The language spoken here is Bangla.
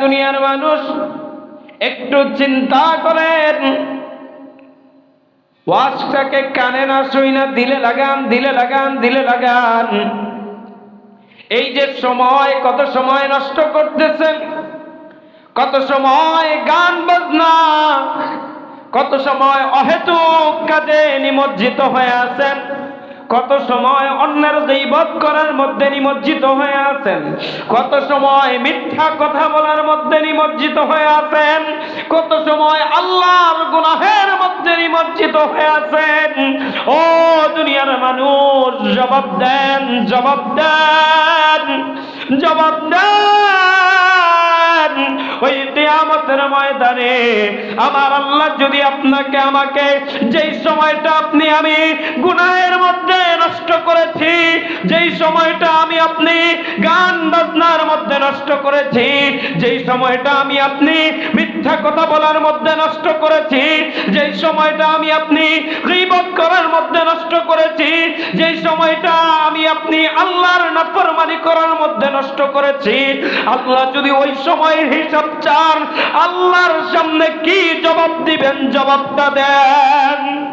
দুনিয়ার মানুষ, একটু চিন্তা করেন। ওয়াজটাকে কানে না শুই না, দিলে লাগান দিলে লাগান দিলে লাগান। এই যে সময়, কত সময় নষ্ট করতেছেন? কত সময় গান বাজনা? কত সময় অহেতুক কাজে নিমজ্জিত হয়ে আছেন? কত সময় অন্যের দৈবত করার মধ্যে নিমজ্জিত হয়ে আছেন? কত সময় মিথ্যা কথা বলার মধ্যে নিমজ্জিত হয়ে আছেন? কত সময় আল্লাহর গুনাহের মধ্যে নিমজ্জিত হয়ে আছেন? ও দুনিয়ার মানুষ, জবাব দেন জবাব দেন জবাব দেন। ওই কিয়ামতের ময়দানে আমার আল্লাহ যদি আপনাকে, আমাকে, যেই সময়টা আপনি আমি গুনাহের করেছি, যেই সময়টা আমি আপনি গান বাজনার মধ্যে নষ্ট করেছি, যেই সময়টা আমি আপনি মিথ্যা কথা বলার মধ্যে নষ্ট করেছি, যেই সময়টা আমি আপনি গীবত করার মধ্যে নষ্ট করেছি, যেই সময়টা আমি আপনি আল্লাহর নাফরমানি করার মধ্যে নষ্ট করেছি। আল্লাহ যদি ওই সময়ের হিসাব চান, আল্লাহর সামনে কি জবাব দিবেন, জবাবটা দেন।